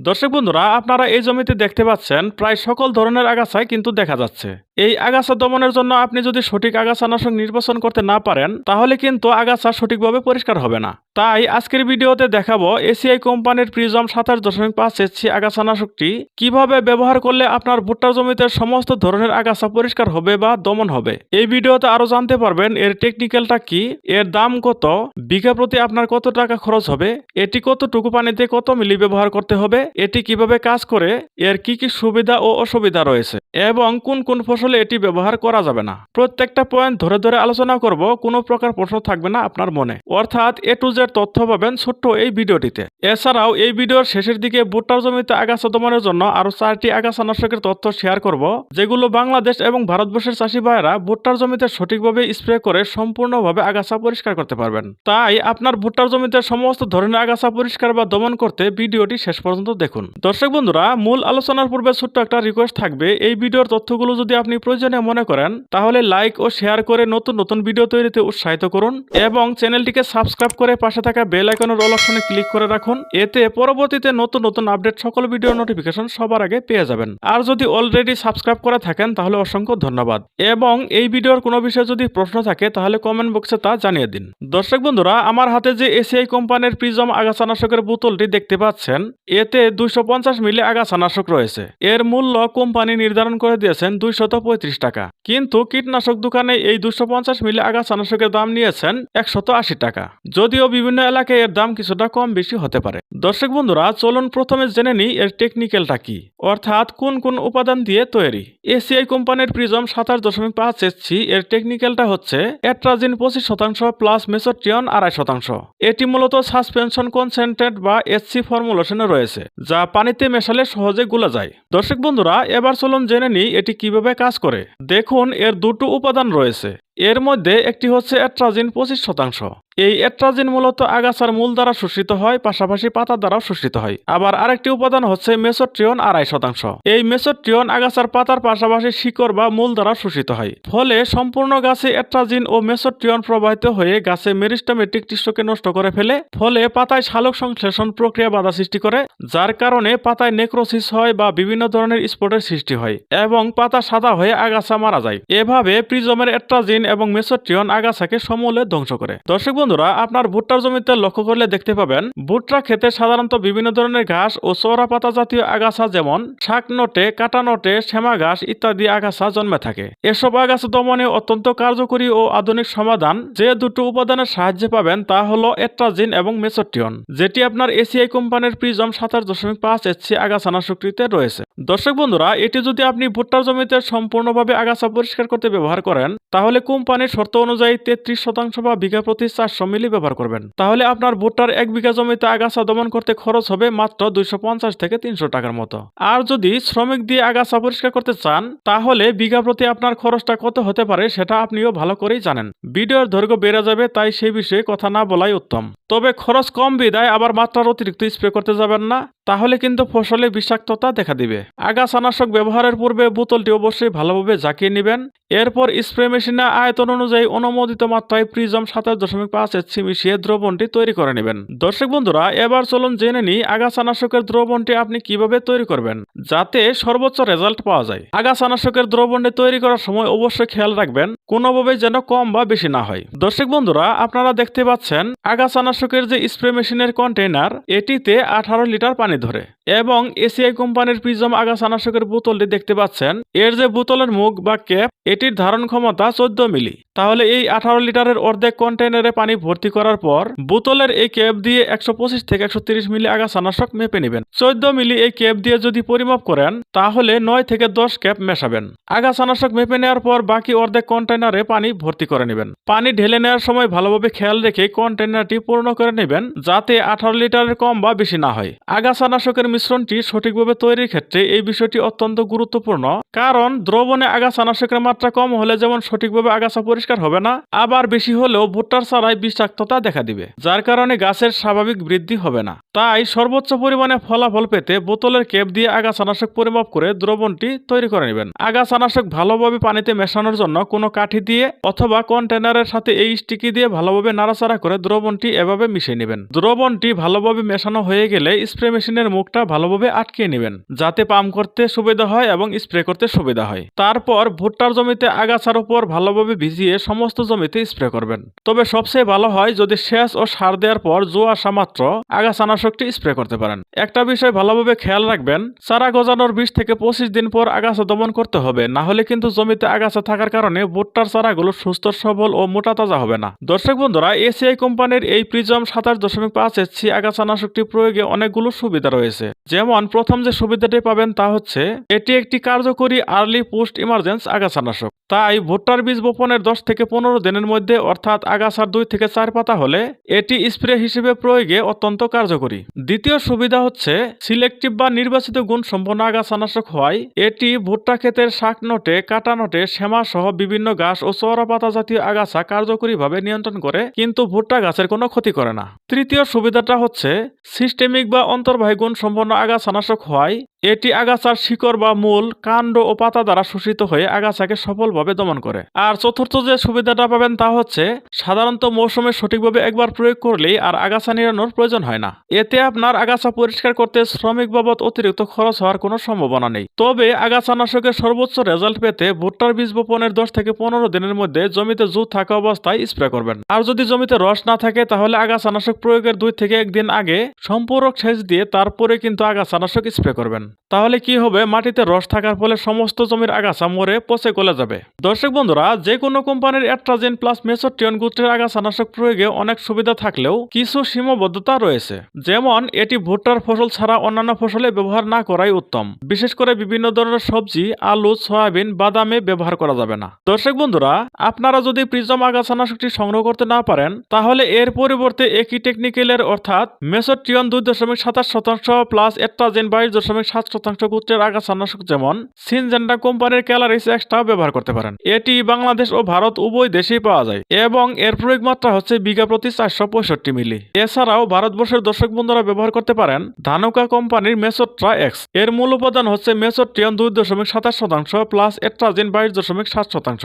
দর্শক বন্ধুরা আপনারা এই জমিতে দেখতে পাচ্ছেন প্রায় সকল ধরনের আগাছাই কিন্তু দেখা যাচ্ছে। এই আগাছা দমনের জন্য আপনি যদি সঠিক আগাছানাশক নির্বাচন করতে না পারেন, তাহলে কিন্তু আগাছা সঠিকভাবে পরিষ্কার হবে না। তাই আজকের ভিডিওতে দেখাবো এসিআই কোম্পানির প্রিজম সাতাশ দশমিক পাঁচ এসছি আগাছানাশকটি কীভাবে ব্যবহার করলে আপনার ভুট্টার জমিতে সমস্ত ধরনের আগাছা পরিষ্কার হবে বা দমন হবে। এই ভিডিওতে আরও জানতে পারবেন এর টেকনিক্যালটা কি, এর দাম কত, বিঘা প্রতি আপনার কত টাকা খরচ হবে, এটি কতটুকু পানিতে কত মিলি ব্যবহার করতে হবে, এটি কীভাবে কাজ করে, এর কি কি সুবিধা ও অসুবিধা রয়েছে, এবং কোন কোন ফসলে এটি ব্যবহার করা যাবে না। প্রত্যেকটা পয়েন্ট ধরে ধরে আলোচনা করব, কোনো প্রকার প্রশ্ন থাকবে না আপনার মনে। অর্থাৎ এ টু জেড তথ্য পাবেন ছোট্ট এই ভিডিওটিতে। এছাড়াও এই ভিডিওর শেষের দিকে ভুট্টার জমিতে আগাছা দমনের জন্য আরও চারটি আগাছা নাশকের তথ্য শেয়ার করব, যেগুলো বাংলাদেশ এবং ভারতবর্ষের চাষি ভাইয়েরা ভুট্টার জমিতে সঠিকভাবে স্প্রে করে সম্পূর্ণভাবে আগাছা পরিষ্কার করতে পারবেন। তাই আপনার ভুট্টার জমিতে সমস্ত ধরনের আগাছা পরিষ্কার বা দমন করতে ভিডিওটি শেষ পর্যন্ত দেখুন। দর্শক বন্ধুরা, মূল আলোচনার পূর্বে ছোট্ট একটা রিকোয়েস্ট থাকবে। এই ভিডিওর তথ্যগুলো যদি আপনি প্রয়োজনীয় মনে করেন, তাহলে লাইক ও শেয়ার করে নতুন নতুন ভিডিও তৈরিতে উৎসাহিত করুন এবং চ্যানেলটিকে সাবস্ক্রাইব করে পাশে থাকা বেল আইকনের রোল অপশনে ক্লিক করে রাখুন। এতে পরবর্তীতে নতুন নতুন আপডেট সকল ভিডিও নোটিফিকেশন সবার আগে পেয়ে যাবেন। আর যদি অলরেডি সাবস্ক্রাইব করে থাকেন, তাহলে অসংখ্য ধন্যবাদ। এবং এই ভিডিওর কোনো বিষয়ে যদি প্রশ্ন থাকে, তাহলে কমেন্ট বক্সে তা জানিয়ে দিন। দর্শক বন্ধুরা, আমার হাতে যে এসিআই কোম্পানির প্রিজম আগাছানাশকের বোতলটি দেখতে পাচ্ছেন, এতে দুইশো পঞ্চাশ মিলি আগাছানাশক রয়েছে। এর মূল্য কোম্পানি নির্ধারণ করে দিয়েছেন দুইশত পঁয়ত্রিশ টাকা। কিন্তু কীটনাশক দোকানে এই দুশো পঞ্চাশ মিলি আগাছানাশকের দাম নিয়েছেন একশত আশি টাকা। যদিও বিভিন্ন এলাকায় এর দাম কিছুটা কম বেশি হতে পারে। দর্শক বন্ধুরা, চলুন প্রথমে জেনে নিই এর টেকনিক্যালটা কি। অর্থাৎ কোন কোন উপাদান দিয়ে তৈরি? এসিআই কোম্পানির প্রিজম সাতাশ দশমিক পাঁচ এসছি এর টেকনিক্যালটা হচ্ছে অ্যাট্রাজিন পঁচিশ শতাংশ প্লাস মেসোট্রিয়ন আড়াই শতাংশ। এটি মূলত সাসপেনশন কনসেন্ট্রেট বা এসসি ফর্মুলেশনে রয়েছে, যা পানিতে মেশালে সহজে গুলা যায়। দর্শক বন্ধুরা, এবার চলুন জেনে নিই এটি কীভাবে কাজ করে। দেখুন এর দুটো উপাদান রয়েছে। এর মধ্যে একটি হচ্ছে অ্যাট্রাজিন পঁচিশ শতাংশ। এই অ্যাট্রাজিন মূলত আগাছার মূল দ্বারা শোষিত হয়, পাশাপাশি পাতা দ্বারাও শোষিত হয়। আবার আরেকটি উপাদান হচ্ছে মেসোট্রিয়ন আড়াই শতাংশ। এই মেসোট্রিয়ন আগাছার পাতার পাশাপাশি শিকড় বা মূল দ্বারা শোষিত হয়। ফলে সম্পূর্ণ গাছে অ্যাট্রাজিন ও মেসোট্রিয়ন প্রবাহিত হয়ে গাছে মেরিস্টামেটিক টিস্যুকে নষ্ট করে ফেলে। ফলে পাতায় শালক সংশ্লেষণ প্রক্রিয়া বাধা সৃষ্টি করে, যার কারণে পাতায় নেক্রোসিস হয় বা বিভিন্ন ধরনের স্পটের সৃষ্টি হয় এবং পাতা সাদা হয়ে আগাছা মারা যায়। এভাবে প্রিজমের অ্যাট্রাজিন এবং মেসোট্রিয়ন আগাছাকে সমূলে ধ্বংস করে। দর্শক বন্ধুরা, আপনার ভুট্টার জমিতে লক্ষ্য করলে দেখতে পাবেন, ভুট্টা খেতে সাধারণত বিভিন্ন ধরনের ঘাস ও চৌরা পাতা জাতীয় আগাছা যেমন শাক নটে, কাটা নটে, শ্যামা ঘাস ইত্যাদি আগাছা জন্মে থাকে। এসব আগাছা দমনে অত্যন্ত কার্যকরী ও আধুনিক সমাধান যে দুটো উপাদানের সাহায্যে পাবেন তা হলো এট্রাজিন এবং মেসোট্রিয়ন, যেটি আপনার এসিআই কোম্পানির প্রিজম সাতাশ দশমিক পাঁচ এসছি আগাছানাশকটিতে রয়েছে। দর্শক বন্ধুরা, এটি যদি আপনি ভুট্টার জমিতে সম্পূর্ণভাবে আগাছা পরিষ্কার করতে ব্যবহার করেন, তাহলে কোম্পানির শর্ত অনুযায়ী তেত্রিশ শতাংশ বা বিঘা প্রতি চারশো মিলি ব্যবহার করবেন। তাহলে আপনার ভুট্টার এক বিঘা জমিতে আগাছা দমন করতে খরচ হবে মাত্র দুইশো পঞ্চাশ থেকে তিনশো টাকার মতো। আর যদি শ্রমিক দিয়ে আগাছা পরিষ্কার করতে চান, তাহলে বিঘা প্রতি আপনার খরচটা কত হতে পারে সেটা আপনিও ভালো করেই জানেন। ভিডিওর দৈর্ঘ্য বেড়ে যাবে, তাই সেই বিষয়ে কথা না বলাই উত্তম। তবে খরচ কম বিদায়, আবার মাত্রার অতিরিক্ত স্প্রে করতে যাবেন না। তাহলে কিন্তু ফসলে বিষাক্ততা দেখা দিবে। আগাছানাশক ব্যবহারের পূর্বে বোতলটি অবশ্যই ভালোভাবে জাকিয়ে নেবেন। এরপর স্প্রে মেশিনে আয়তন অনুযায়ী অনুমোদিত মাত্রায় প্রিজম সাতাশ দশমিক পাঁচ এসি মিশিয়ে দ্রবণটি তৈরি করে নেবেন। দর্শক বন্ধুরা, এবার চলুন জেনে নিই আগাছানাশকের দ্রবণটি আপনি কীভাবে তৈরি করবেন, যাতে সর্বোচ্চ রেজাল্ট পাওয়া যায়। আগাছানাশকের দ্রবণটি তৈরি করার সময় অবশ্যই খেয়াল রাখবেন কোনোভাবে যেন কম বা বেশি না হয়। দর্শক বন্ধুরা, আপনারা দেখতে পাচ্ছেন, আগাছানাশকের যে স্প্রে মেশিনের কন্টেইনার, এটিতে আঠারো লিটার পানি ধরে এবং এসিআই কোম্পানির প্রিজম আগাছানাশকের বোতলটি দেখতে পাচ্ছেন। এর যে বোতলের মুখ বা ক্যাপ, এটির ধারণ ক্ষমতা চোদ্দ মিলি। তাহলে এই আঠারো লিটারের অর্ধেক কন্টেইনারে পানি ভর্তি করার পর বোতলের এই ক্যাপ দিয়ে একশো পঁচিশ থেকে একশো মিলি আগাছানাশক মেপে নেবেন। চোদ্দ মিলি এই ক্যাপ দিয়ে যদি পরিমাপ করেন, তাহলে নয় থেকে দশ ক্যাপ মেশাবেন। আগাছানাশক মেপে নেওয়ার পর বাকি অর্ধেক কন্টেইনারে পানি ভর্তি করে নেবেন। পানি ঢেলে নেওয়ার সময় ভালোভাবে খেয়াল রেখে কন্টেইনারটি পূর্ণ করে নেবেন, যাতে আঠারো লিটারের কম বা বেশি না হয়। আগাছানাশকের মিশ্রণটি সঠিকভাবে তৈরির ক্ষেত্রে এই বিষয়টি অত্যন্ত গুরুত্বপূর্ণ। কারণ দ্রবণে আগাছানাশকের মাত্রা কম হলে যেমন সঠিকভাবে আগাছা পরিষ্কার হবে না, আবার বেশি হলেও ভুট্টার চারায় বিষাক্ততা দেখা দিবে, যার কারণে গাছের স্বাভাবিক বৃদ্ধি হবে না। তাই সর্বোচ্চ পরিমাণে ফলাফল পেতে বোতলের কেপ দিয়ে আগাছানাশক পরিমাপ করে দ্রবণটি তৈরি করে নেবেন। আগাছানাশক ভালোভাবে পানিতে মেশানোর জন্য কোনো কাঠি দিয়ে অথবা কন্টেনারের সাথে এই স্টিকি দিয়ে ভালোভাবে নাড়াচাড়া করে দ্রবণটি এভাবে মিশিয়ে নেবেন। দ্রবণটি ভালোভাবে মেশানো হয়ে গেলে স্প্রে মেশিনের মুখটা ভালোভাবে আটকে নেবেন, যাতে পাম্প করতে সুবিধা হয় এবং স্প্রে করতে সুবিধা হয়। তারপর ভুট্টার জমিতে আগাছার উপর ভালোভাবে ভিজিয়ে সমস্ত জমিতে স্প্রে করবেন। তবে সবচেয়ে ভালো হয় যদি সেচ ও সার দেওয়ার পর জো আসা মাত্র আগাছানাশকটি স্প্রে করতে পারেন। একটা বিষয় ভালোভাবে খেয়াল রাখবেন, চারা গজানোর বিশ থেকে পঁচিশ দিন পর আগাছা দমন করতে হবে, না হলে কিন্তু জমিতে আগাছা থাকার কারণে ভুট্টার চারাগুলো সুস্থ, সবল ও মোটা তাজা হবে না। দর্শক বন্ধুরা, এসিআই কোম্পানির এই প্রিজম সাতাশ দশমিক পাঁচ এসি আগাছানাশকটি প্রয়োগে অনেকগুলো সুবিধা রয়েছে। যেমন প্রথম যে সুবিধাটি পাবেন তা হচ্ছে, এটি একটি কার্যকরী আর্লি পোস্ট ইমার্জেন্স আগাছানাশক। তাই ভুট্টার বীজ বপনের দশ থেকে পনেরো দিনের মধ্যে, অর্থাৎ আগাছার দুই থেকে চার পাতা হলে, এটি স্প্রে হিসেবে প্রয়োগে অত্যন্ত কার্যকরী। দ্বিতীয় সুবিধা হচ্ছে, সিলেক্টিভ বা নির্বাচিত গুণ সম্পন্ন আগাছানাশক হওয়ায়, এটি ভুট্টা ক্ষেতের শাক নটে, কাটা নটে শ্যামা সহ বিভিন্ন ঘাস ও চওড়া পাতা জাতীয় আগাছা কার্যকরীভাবে নিয়ন্ত্রণ করে, কিন্তু ভুট্টা গাছের কোনো ক্ষতি করে না। তৃতীয় সুবিধাটা হচ্ছে, সিস্টেমিক বা অন্তর্বাহী গুণ সম্পন্ন আগাছানাশক হওয়ায় এটি আগাছার শিকড় বা মূল, কাণ্ড ও পাতা দ্বারা শোষিত হয়ে আগাছাকে সফলভাবে দমন করে। আর চতুর্থ যে সুবিধাটা পাবেন তা হচ্ছে, সাধারণত মৌসুমে সঠিকভাবে একবার প্রয়োগ করলেই আর আগাছা নিরানোর প্রয়োজন হয় না। এতে আপনার আগাছা পরিষ্কার করতে শ্রমিক বাবদ অতিরিক্ত খরচ হওয়ার কোনো সম্ভাবনা নেই। তবে আগাছানাশকের সর্বোচ্চ রেজাল্ট পেতে ভুট্টার বীজ বপনের দশ থেকে পনেরো দিনের মধ্যে জমিতে জু থাকা অবস্থায় স্প্রে করবেন। আর যদি জমিতে রস না থাকে, তাহলে আগাছানাশক প্রয়োগের দুই থেকে একদিন আগে সম্পূরক সেচ দিয়ে তারপরে কিন্তু আগাছানাশক স্প্রে করবেন। তাহলে কি হবে? মাটিতে রস থাকার ফলে সমস্ত জমির আগাছা মরে পচে গলে যাবে। দর্শক বন্ধুরা, যে কোনো কোম্পানির অ্যাট্রাজেন প্লাস মেসোটিয়ন গোত্রের আগাছানাশক প্রয়োগে অনেক সুবিধা থাকলেও কিছু সীমাবদ্ধতা রয়েছে। যেমন, এটি ভুট্টার ফসল ছাড়া অন্যান্য ফসলে ব্যবহার না করাই উত্তম। বিশেষ করে বিভিন্ন ধরনের সবজি, আলু, সয়াবিন, বাদামে ব্যবহার করা যাবে না। দর্শক বন্ধুরা, আপনারা যদি প্রিজম আগাছানাশকটি সংগ্রহ করতে না পারেন, তাহলে এর পরিবর্তে একই টেকনিক্যালের অর্থাৎ মেসোটিয়ন দুই দশমিক সাতাশ শতাংশ প্লাস এট্রাজেন বাইশ দশমিক সাত শতাংশ গোত্রের আগাছানাশক যেমন, সিনজেন্ডা কোম্পানির ক্যালারিস এক্সট্রা ব্যবহার করতে পারেন। এটি বাংলাদেশ ও ভারত উভয় দেশেই পাওয়া যায় এবং এর প্রয়োগ মাত্রা হচ্ছে বিঘা প্রতি চারশো পঁয়ষট্টি মিলি। এছাড়াও ভারতবর্ষের দর্শক বন্ধুরা ব্যবহার করতে পারেন ধানুকা কোম্পানির মেসোট্রা এক্স। এর মূল উপাদান হচ্ছে মেসোট্রিয়ন দুই দশমিক সাতাশ শতাংশ প্লাস এট্রাজিন বাইশ দশমিক সাত শতাংশ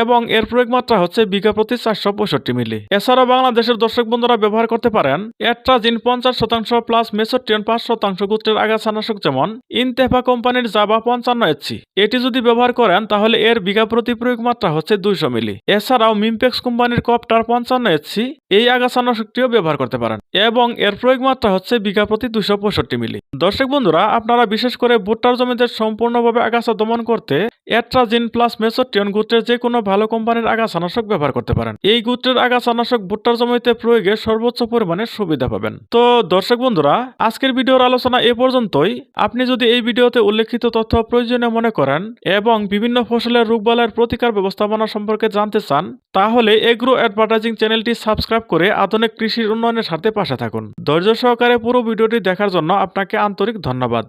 এবং এর প্রয়োগ মাত্রা হচ্ছে বিঘা প্রতি চারশো পঁয়ষট্টি মিলি। এছাড়াও বাংলাদেশের দর্শক বন্ধুরা ব্যবহার করতে পারেন এট্রাজিন পঞ্চাশ শতাংশ প্লাস মেসোট্রিয়ন পাঁচ শতাংশ গোত্রের আগাছানাশক যেমন ইনতেফা কোম্পানির জাবা পঞ্চান্ন এসি এটি যদি ব্যবহার করেন, তাহলে এর বিঘা প্রতি প্রয়োগ মাত্রা হচ্ছে দুইশো মিলি। এছাড়াও মিমপেক্স কোম্পানির কপটার পঞ্চান্ন এসি এই আগাছানাশকটিও ব্যবহার করতে পারেন, এবং এর প্রয়োগ মাত্রা হচ্ছে বিঘা প্রতি দুশো পঁয়ষট্টি মিলি। দর্শক বন্ধুরা, আপনারা বিশেষ করে ভুট্টার জমিতে সম্পূর্ণভাবে আগাছা দমন করতে এট্রাজিন প্লাস মেসোটিয়ন গোত্রের যে কোনো ভালো কোম্পানির আগাছানাশক ব্যবহার করতে পারেন। এই গোত্রের আগাছানাশক ভুট্টার জমিতে প্রয়োগে সর্বোচ্চ পরিমাণে সুবিধা পাবেন। তো দর্শক বন্ধুরা, আজকের ভিডিওর আলোচনা এ পর্যন্তই। আপনি যদি এই ভিডিওতে উল্লেখিত তথ্য প্রয়োজনীয় মনে করেন এবং বিভিন্ন ফসলের রোগবালার প্রতিকার ব্যবস্থাপনা সম্পর্কে জানতে চান, তাহলে এগ্রো অ্যাডভার্টাইজিং চ্যানেলটি সাবস্ক্রাইব করে আধুনিক কৃষির উন্নয়নের সাথে পাশে থাকুন। ধৈর্য সহকারে পুরো ভিডিওটি দেখার জন্য আপনাকে আন্তরিক ধন্যবাদ।